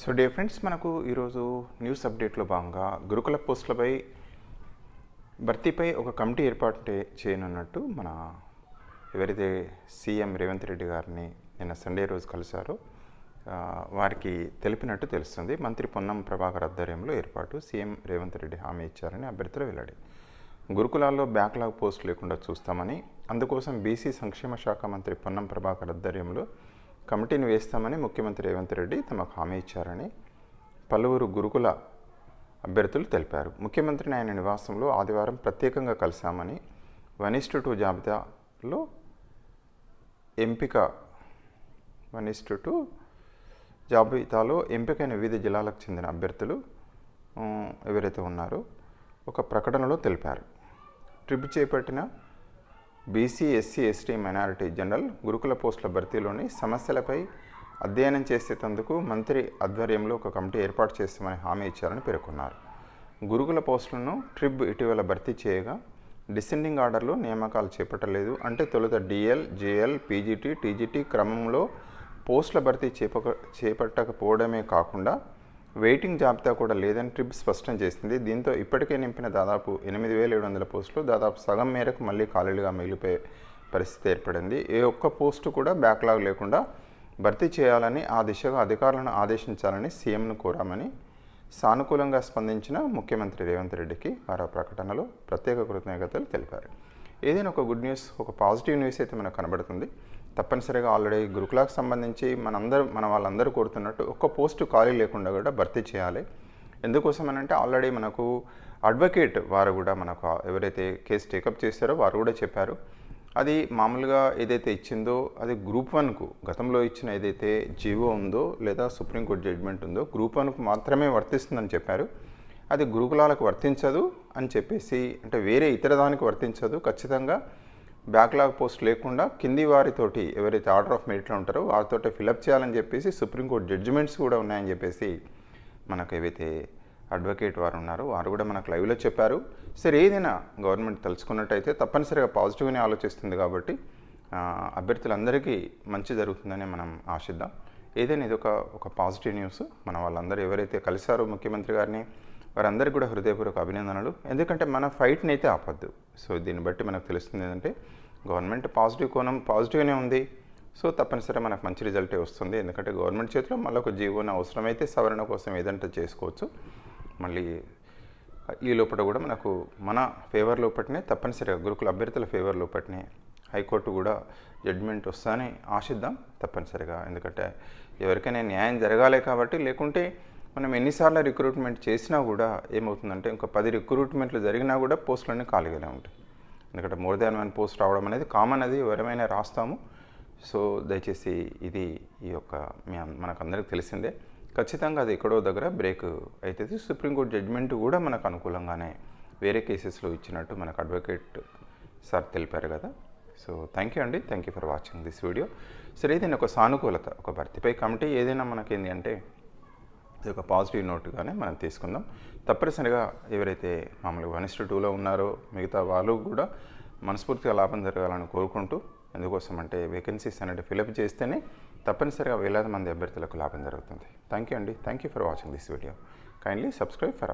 So day friends మనకు ఈరోజు news అప్డేట్లో భాగంగా గురుకుల పోస్టులపై భర్తీపై ఒక కమిటీ ఏర్పాటు చేయనున్నట్టు మన ఎవరైతే సీఎం రేవంత్ రెడ్డి గారిని నిన్న సండే రోజు కలిశారో వారికి తెలిపినట్టు తెలుస్తుంది. మంత్రి పొన్నం ప్రభాకర్ ఆధ్వర్యంలో ఏర్పాటు సీఎం రేవంత్ రెడ్డి హామీ ఇచ్చారని అభ్యర్థులు వెల్లడి. గురుకులాల్లో బ్యాక్లాగ్ పోస్ట్ లేకుండా చూస్తామని అందుకోసం బీసీ సంక్షేమ శాఖ మంత్రి పొన్నం ప్రభాకర్ ఆధ్వర్యంలో కమిటీని వేస్తామని ముఖ్యమంత్రి రేవంత్ రెడ్డి తమకు హామీ ఇచ్చారని పలువురు గురుకుల అభ్యర్థులు తెలిపారు. ముఖ్యమంత్రిని ఆయన నివాసంలో ఆదివారం ప్రత్యేకంగా కలిశామని వన్ ఇస్టు టూ జాబితాలో ఎంపిక వన్ ఇస్టు టూ జాబితాలో ఎంపికైన వివిధ జిల్లాలకు చెందిన అభ్యర్థులు ఎవరైతే ఉన్నారో ఒక ప్రకటనలో తెలిపారు. ట్రిప్ చేపట్టిన BC SC ST minority general గురుకుల పోస్టుల భర్తీలోని సమస్యలపై అధ్యయనం చేసేటందుకు మంత్రి ఆధ్వర్యంలో ఒక కమిటీ ఏర్పాటు చేస్తామని హామీ ఇచ్చారని పేర్కొన్నారు. గురుకుల పోస్టులను ట్రిబ్ ఇటీవల భర్తీ చేయగా డిసెండింగ్ ఆర్డర్లో నియామకాలు చేపట్టలేదు అంటే తొలుత డిఎల్ జేఎల్ పీజీటీ టీజీటీ క్రమంలో పోస్టుల భర్తీ చేపక చేపట్టకపోవడమే కాకుండా వెయిటింగ్ జాబితా కూడా లేదని ట్రిప్ స్పష్టం చేసింది. దీంతో ఇప్పటికే నింపిన దాదాపు ఎనిమిది వేల ఏడు వందల పోస్టులు దాదాపు సగం మేరకు మళ్ళీ ఖాళీలుగా మిగిలిపోయే పరిస్థితి ఏర్పడింది. ఏ ఒక్క పోస్టు కూడా బ్యాక్లాగ్ లేకుండా భర్తీ చేయాలని ఆ దిశగా అధికారులను ఆదేశించాలని సీఎంను కోరామని సానుకూలంగా స్పందించిన ముఖ్యమంత్రి రేవంత్ రెడ్డికి వారు ప్రకటనలో ప్రత్యేక కృతజ్ఞతలు తెలిపారు. ఏదైనా ఒక గుడ్ న్యూస్ ఒక పాజిటివ్ న్యూస్ అయితే మనకు కనబడుతుంది. తప్పనిసరిగా ఆల్రెడీ గురుకులాకు సంబంధించి మనందరూ మన వాళ్ళందరూ కోరుతున్నట్టు ఒక్క పోస్టు ఖాళీ లేకుండా కూడా భర్తీ చేయాలి. ఎందుకోసం అని అంటే ఆల్రెడీ మనకు అడ్వకేట్ వారు కూడా మనకు ఎవరైతే కేసు టేకప్ చేశారో వారు కూడా చెప్పారు. అది మామూలుగా ఏదైతే ఇచ్చిందో అది గ్రూప్ వన్కు గతంలో ఇచ్చిన ఏదైతే జీవో ఉందో లేదా సుప్రీంకోర్టు జడ్జిమెంట్ ఉందో గ్రూప్ వన్కు మాత్రమే వర్తిస్తుందని చెప్పారు. అది గురుకులాలకు వర్తించదు అని చెప్పేసి అంటే వేరే ఇతర దానికి వర్తించదు ఖచ్చితంగా. బ్యాక్లాగ్ పోస్ట్ లేకుండా కింది వారితోటి ఎవరైతే ఆర్డర్ ఆఫ్ మెరిట్లో ఉంటారో వారితోటి ఫిలప్ చేయాలని చెప్పేసి సుప్రీంకోర్టు జడ్జిమెంట్స్ కూడా ఉన్నాయని చెప్పేసి మనకు ఏవైతే అడ్వకేట్ వారు ఉన్నారో వారు కూడా మనకు లైవ్లో చెప్పారు. సరే ఏదైనా గవర్నమెంట్ తలుచుకున్నట్టయితే తప్పనిసరిగా పాజిటివ్గానే ఆలోచిస్తుంది కాబట్టి అభ్యర్థులందరికీ మంచి జరుగుతుందని మనం ఆశిద్దాం. ఏదైనా ఇది ఒక ఒక పాజిటివ్ న్యూస్. మన వాళ్ళందరూ ఎవరైతే కలిశారో ముఖ్యమంత్రి గారిని వారందరికీ కూడా హృదయపూర్వక అభినందనలు. ఎందుకంటే మన ఫైట్ని అయితే ఆపద్దు. సో దీన్ని బట్టి మనకు తెలుస్తుంది ఏంటంటే గవర్నమెంట్ పాజిటివ్ కోణం పాజిటివ్గానే ఉంది. సో తప్పనిసరిగా మనకు మంచి రిజల్టే వస్తుంది. ఎందుకంటే గవర్నమెంట్ చేతిలో మళ్ళీ ఒక జీవోని అవసరమైతే సవరణ కోసం ఏదంటే చేసుకోవచ్చు. మళ్ళీ ఈ లోపల కూడా మనకు మన ఫేవర్ లోపటినే తప్పనిసరిగా గురుకుల అభ్యర్థుల ఫేవర్ లోపటినే హైకోర్టు కూడా జడ్జిమెంట్ వస్తుందని ఆశిద్దాం తప్పనిసరిగా. ఎందుకంటే ఎవరికైనా న్యాయం జరగాలి కాబట్టి లేకుంటే మనం ఎన్నిసార్లు రిక్రూట్మెంట్ చేసినా కూడా ఏమవుతుందంటే ఇంకా పది రిక్రూట్మెంట్లు జరిగినా కూడా పోస్టులన్నీ ఖాళీగానే ఉంటాయి. ఎందుకంటే మోర్ దాన్ వన్ పోస్ట్ రావడం అనేది కామన్ అది ఎవరైనా రాస్తాము. సో దయచేసి ఇది ఈ యొక్క మీ అన్- మనకందరికి తెలిసిందే. ఖచ్చితంగా అది ఎక్కడో దగ్గర బ్రేక్ అవుతుంది సుప్రీంకోర్టు జడ్జిమెంట్ కూడా మనకు అనుకూలంగానే వేరే కేసెస్లో ఇచ్చినట్టు మనకు అడ్వకేట్ సార్ తెలిపారు కదా. సో థ్యాంక్ యూ అండి. Thank you for watching this video. సరే ఏదైనా ఒక సానుకూలత ఒక భర్తీపై కమిటీ ఏదైనా మనకి ఏంటి అంటే ఇది ఒక పాజిటివ్ నోట్గానే మనం తీసుకుందాం. తప్పనిసరిగా ఎవరైతే మామూలుగా వన్ ఇస్టు టూలో ఉన్నారో మిగతా వాళ్ళు కూడా మనస్ఫూర్తిగా లాభం జరగాలని కోరుకుంటూ ఎందుకోసం అంటే వేకెన్సీస్ అనేది ఫిలప్ చేస్తేనే తప్పనిసరిగా వేలాది మంది అభ్యర్థులకు లాభం జరుగుతుంది. థ్యాంక్ యూ అండి. Thank you for watching this video kindly subscribe for